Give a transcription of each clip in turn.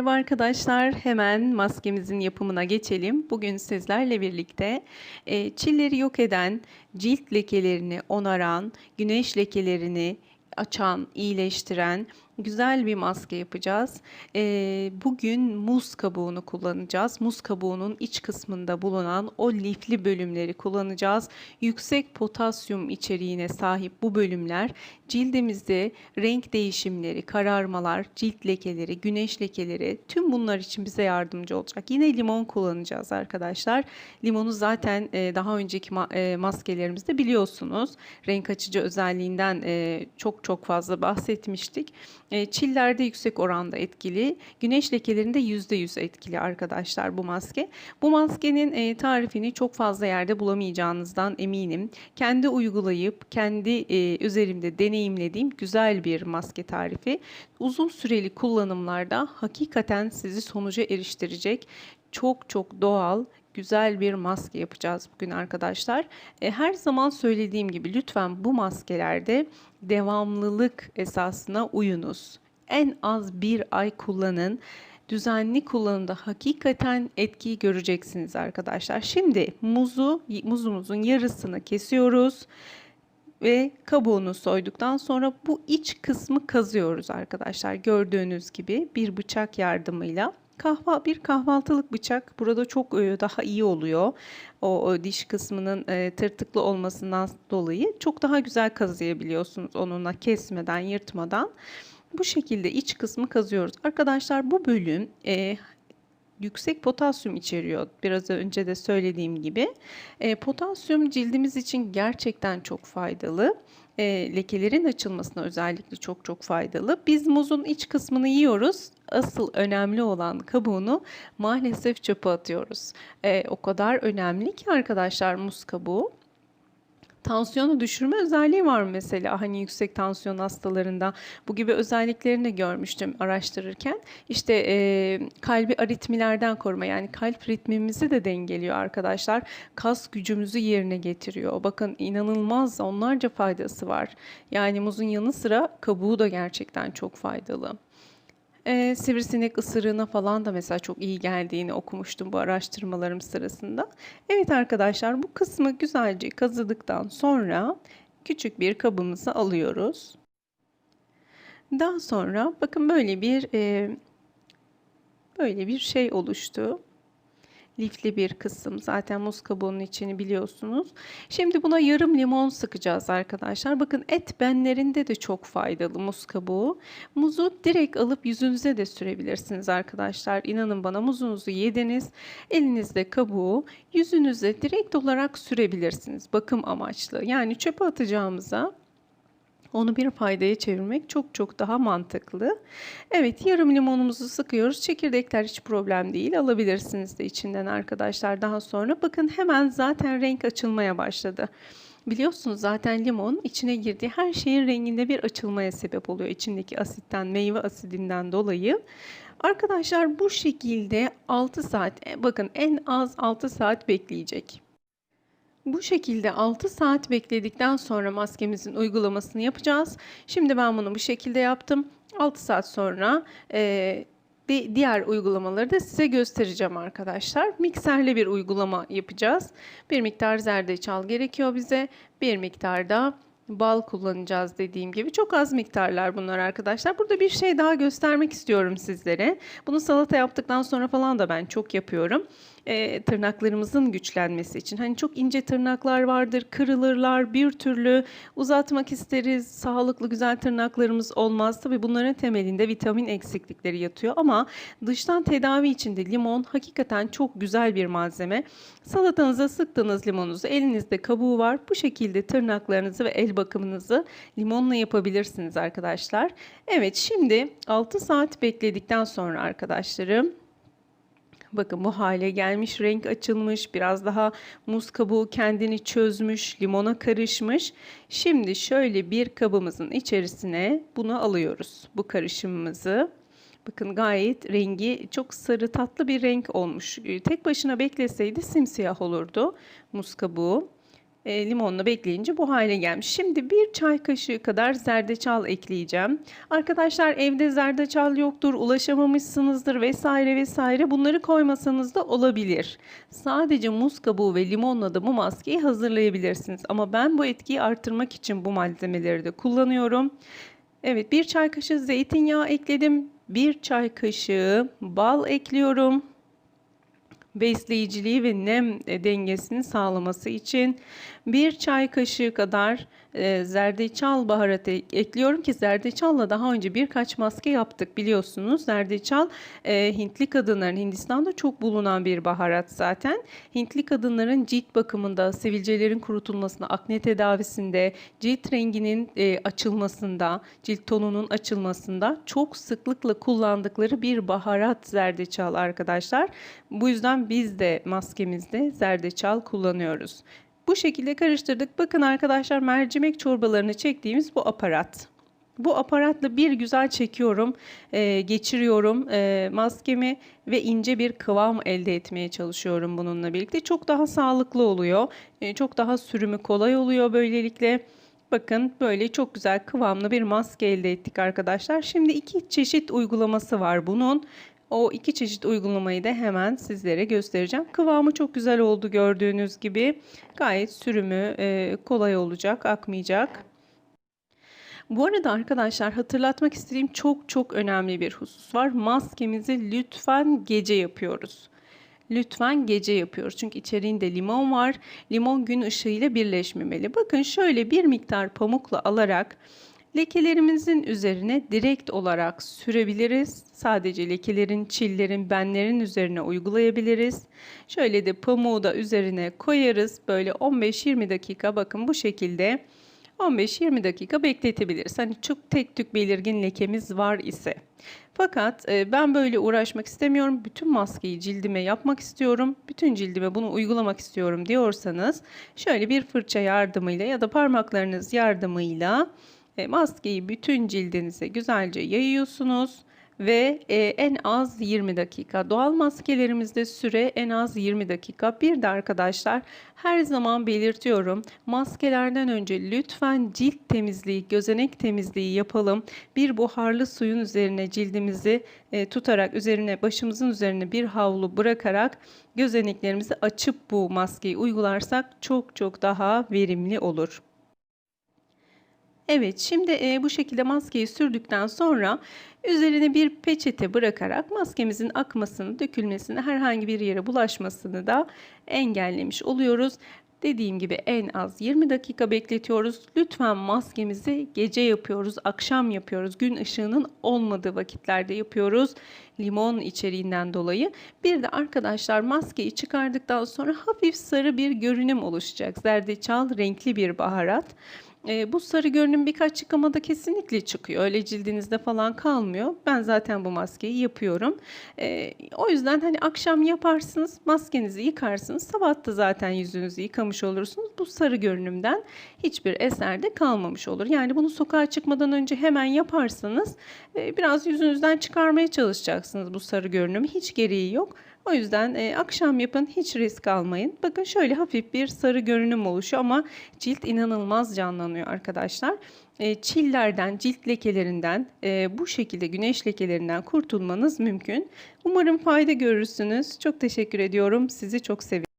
Merhaba arkadaşlar, hemen maskemizin yapımına geçelim. Bugün sizlerle birlikte e, çilleri yok eden, cilt lekelerini onaran, güneş lekelerini açan, iyileştiren güzel bir maske yapacağız. E, bugün muz kabuğunu kullanacağız. Muz kabuğunun iç kısmında bulunan o lifli bölümleri kullanacağız. Yüksek potasyum içeriğine sahip bu bölümler cildimizde renk değişimleri, kararmalar, cilt lekeleri, güneş lekeleri tüm bunlar için bize yardımcı olacak. Yine limon kullanacağız arkadaşlar. Limonu zaten e, daha önceki ma e, maskelerimizde biliyorsunuz. Renk açıcı özelliğinden e, çok çok fazla bahsetmiştik. E, çillerde yüksek oranda etkili, güneş lekelerinde %100 etkili arkadaşlar bu maske. Bu maskenin e, tarifini çok fazla yerde bulamayacağınızdan eminim. Kendi uygulayıp kendi e, üzerimde deneyimlediğim güzel bir maske tarifi. Uzun süreli kullanımlarda hakikaten sizi sonuca eriştirecek çok çok doğal, güzel bir maske yapacağız bugün arkadaşlar. Her zaman söylediğim gibi lütfen bu maskelerde devamlılık esasına uyunuz. En az bir ay kullanın. Düzenli kullanımda hakikaten etkiyi göreceksiniz arkadaşlar. Şimdi muzu, muzumuzun yarısını kesiyoruz ve kabuğunu soyduktan sonra bu iç kısmı kazıyoruz arkadaşlar. Gördüğünüz gibi bir bıçak yardımıyla kahva bir kahvaltılık bıçak burada çok e, daha iyi oluyor. O, o diş kısmının e, tırtıklı olmasından dolayı çok daha güzel kazıyabiliyorsunuz onunla kesmeden, yırtmadan. Bu şekilde iç kısmı kazıyoruz. Arkadaşlar bu bölüm e, yüksek potasyum içeriyor. Biraz önce de söylediğim gibi. E, potasyum cildimiz için gerçekten çok faydalı. E, lekelerin açılmasına özellikle çok çok faydalı. Biz muzun iç kısmını yiyoruz. Asıl önemli olan kabuğunu maalesef çöpe atıyoruz. E, o kadar önemli ki arkadaşlar muz kabuğu. Tansiyonu düşürme özelliği var mesela hani yüksek tansiyon hastalarında bu gibi özelliklerini de görmüştüm araştırırken. İşte e, kalbi aritmilerden koruma yani kalp ritmimizi de dengeliyor arkadaşlar. Kas gücümüzü yerine getiriyor. Bakın inanılmaz onlarca faydası var. Yani muzun yanı sıra kabuğu da gerçekten çok faydalı. Ee, sivrisinek ısırığına falan da mesela çok iyi geldiğini okumuştum bu araştırmalarım sırasında. Evet arkadaşlar bu kısmı güzelce kazıdıktan sonra küçük bir kabımızı alıyoruz. Daha sonra bakın böyle bir e, böyle bir şey oluştu lifli bir kısım. Zaten muz kabuğunun içini biliyorsunuz. Şimdi buna yarım limon sıkacağız arkadaşlar. Bakın et benlerinde de çok faydalı muz kabuğu. Muzu direkt alıp yüzünüze de sürebilirsiniz arkadaşlar. İnanın bana muzunuzu yediniz. Elinizde kabuğu yüzünüze direkt olarak sürebilirsiniz. Bakım amaçlı. Yani çöpe atacağımıza onu bir faydaya çevirmek çok çok daha mantıklı. Evet yarım limonumuzu sıkıyoruz. Çekirdekler hiç problem değil. Alabilirsiniz de içinden arkadaşlar daha sonra. Bakın hemen zaten renk açılmaya başladı. Biliyorsunuz zaten limon içine girdiği her şeyin renginde bir açılmaya sebep oluyor. İçindeki asitten, meyve asidinden dolayı. Arkadaşlar bu şekilde 6 saat bakın en az 6 saat bekleyecek. Bu şekilde 6 saat bekledikten sonra maskemizin uygulamasını yapacağız. Şimdi ben bunu bu şekilde yaptım. 6 saat sonra e, diğer uygulamaları da size göstereceğim arkadaşlar. Mikserli bir uygulama yapacağız. Bir miktar zerdeçal gerekiyor bize. Bir miktar da bal kullanacağız dediğim gibi. Çok az miktarlar bunlar arkadaşlar. Burada bir şey daha göstermek istiyorum sizlere. Bunu salata yaptıktan sonra falan da ben çok yapıyorum e, tırnaklarımızın güçlenmesi için. Hani çok ince tırnaklar vardır, kırılırlar, bir türlü uzatmak isteriz, sağlıklı güzel tırnaklarımız olmaz. Tabi bunların temelinde vitamin eksiklikleri yatıyor ama dıştan tedavi için de limon hakikaten çok güzel bir malzeme. Salatanıza sıktığınız limonunuzu elinizde kabuğu var. Bu şekilde tırnaklarınızı ve el bakımınızı limonla yapabilirsiniz arkadaşlar. Evet şimdi 6 saat bekledikten sonra arkadaşlarım Bakın bu hale gelmiş, renk açılmış, biraz daha muz kabuğu kendini çözmüş, limona karışmış. Şimdi şöyle bir kabımızın içerisine bunu alıyoruz. Bu karışımımızı. Bakın gayet rengi çok sarı tatlı bir renk olmuş. Tek başına bekleseydi simsiyah olurdu muz kabuğu. E, limonla bekleyince bu hale gelmiş. Şimdi bir çay kaşığı kadar zerdeçal ekleyeceğim. Arkadaşlar evde zerdeçal yoktur, ulaşamamışsınızdır vesaire vesaire. Bunları koymasanız da olabilir. Sadece muz kabuğu ve limonla da bu maskeyi hazırlayabilirsiniz. Ama ben bu etkiyi arttırmak için bu malzemeleri de kullanıyorum. Evet bir çay kaşığı zeytinyağı ekledim. Bir çay kaşığı bal ekliyorum besleyiciliği ve nem e, dengesini sağlaması için bir çay kaşığı kadar e, zerdeçal baharatı ekliyorum ki zerdeçalla daha önce birkaç maske yaptık biliyorsunuz. Zerdeçal e, Hintli kadınların Hindistan'da çok bulunan bir baharat zaten. Hintli kadınların cilt bakımında, sivilcelerin kurutulmasında, akne tedavisinde, cilt renginin e, açılmasında, cilt tonunun açılmasında çok sıklıkla kullandıkları bir baharat zerdeçal arkadaşlar. Bu yüzden biz de maskemizde zerdeçal kullanıyoruz. Bu şekilde karıştırdık. Bakın arkadaşlar mercimek çorbalarını çektiğimiz bu aparat. Bu aparatla bir güzel çekiyorum, e, geçiriyorum e, maskemi ve ince bir kıvam elde etmeye çalışıyorum bununla birlikte. Çok daha sağlıklı oluyor, e, çok daha sürümü kolay oluyor böylelikle. Bakın böyle çok güzel kıvamlı bir maske elde ettik arkadaşlar. Şimdi iki çeşit uygulaması var bunun. O iki çeşit uygulamayı da hemen sizlere göstereceğim. Kıvamı çok güzel oldu gördüğünüz gibi. Gayet sürümü e, kolay olacak, akmayacak. Bu arada arkadaşlar hatırlatmak istediğim çok çok önemli bir husus var. Maskemizi lütfen gece yapıyoruz. Lütfen gece yapıyoruz. Çünkü içeriğinde limon var. Limon gün ışığıyla birleşmemeli. Bakın şöyle bir miktar pamukla alarak Lekelerimizin üzerine direkt olarak sürebiliriz. Sadece lekelerin, çillerin, benlerin üzerine uygulayabiliriz. Şöyle de pamuğu da üzerine koyarız. Böyle 15-20 dakika bakın bu şekilde 15-20 dakika bekletebiliriz. Hani çok tek tük belirgin lekemiz var ise. Fakat e, ben böyle uğraşmak istemiyorum. Bütün maskeyi cildime yapmak istiyorum. Bütün cildime bunu uygulamak istiyorum diyorsanız şöyle bir fırça yardımıyla ya da parmaklarınız yardımıyla maskeyi bütün cildinize güzelce yayıyorsunuz ve e, en az 20 dakika. Doğal maskelerimizde süre en az 20 dakika. Bir de arkadaşlar her zaman belirtiyorum. Maskelerden önce lütfen cilt temizliği, gözenek temizliği yapalım. Bir buharlı suyun üzerine cildimizi e, tutarak üzerine başımızın üzerine bir havlu bırakarak gözeneklerimizi açıp bu maskeyi uygularsak çok çok daha verimli olur. Evet, şimdi e, bu şekilde maskeyi sürdükten sonra üzerine bir peçete bırakarak maskemizin akmasını, dökülmesini, herhangi bir yere bulaşmasını da engellemiş oluyoruz. Dediğim gibi en az 20 dakika bekletiyoruz. Lütfen maskemizi gece yapıyoruz, akşam yapıyoruz. Gün ışığının olmadığı vakitlerde yapıyoruz. Limon içeriğinden dolayı. Bir de arkadaşlar maskeyi çıkardıktan sonra hafif sarı bir görünüm oluşacak. Zerdeçal renkli bir baharat. E, bu sarı görünüm birkaç yıkamada kesinlikle çıkıyor. Öyle cildinizde falan kalmıyor. Ben zaten bu maskeyi yapıyorum. E, o yüzden hani akşam yaparsınız, maskenizi yıkarsınız. Sabah da zaten yüzünüzü yıkamış olursunuz. Bu sarı görünümden hiçbir eser de kalmamış olur. Yani bunu sokağa çıkmadan önce hemen yaparsanız e, biraz yüzünüzden çıkarmaya çalışacaksınız bu sarı görünümü. Hiç gereği yok. O yüzden e, akşam yapın hiç risk almayın. Bakın şöyle hafif bir sarı görünüm oluşuyor ama cilt inanılmaz canlanıyor arkadaşlar. E, çillerden, cilt lekelerinden, e, bu şekilde güneş lekelerinden kurtulmanız mümkün. Umarım fayda görürsünüz. Çok teşekkür ediyorum. Sizi çok seviyorum.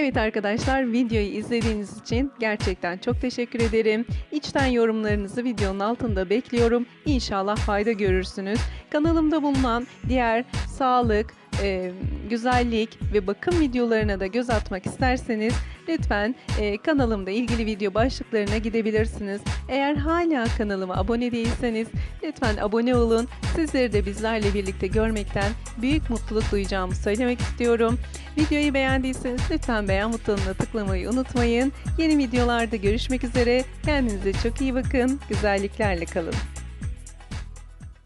Evet arkadaşlar videoyu izlediğiniz için gerçekten çok teşekkür ederim. İçten yorumlarınızı videonun altında bekliyorum. İnşallah fayda görürsünüz. Kanalımda bulunan diğer sağlık, e, güzellik ve bakım videolarına da göz atmak isterseniz lütfen e, kanalımda ilgili video başlıklarına gidebilirsiniz. Eğer hala kanalıma abone değilseniz lütfen abone olun. Sizleri de bizlerle birlikte görmekten büyük mutluluk duyacağımı söylemek istiyorum. Videoyu beğendiyseniz lütfen beğen butonuna tıklamayı unutmayın. Yeni videolarda görüşmek üzere. Kendinize çok iyi bakın. Güzelliklerle kalın.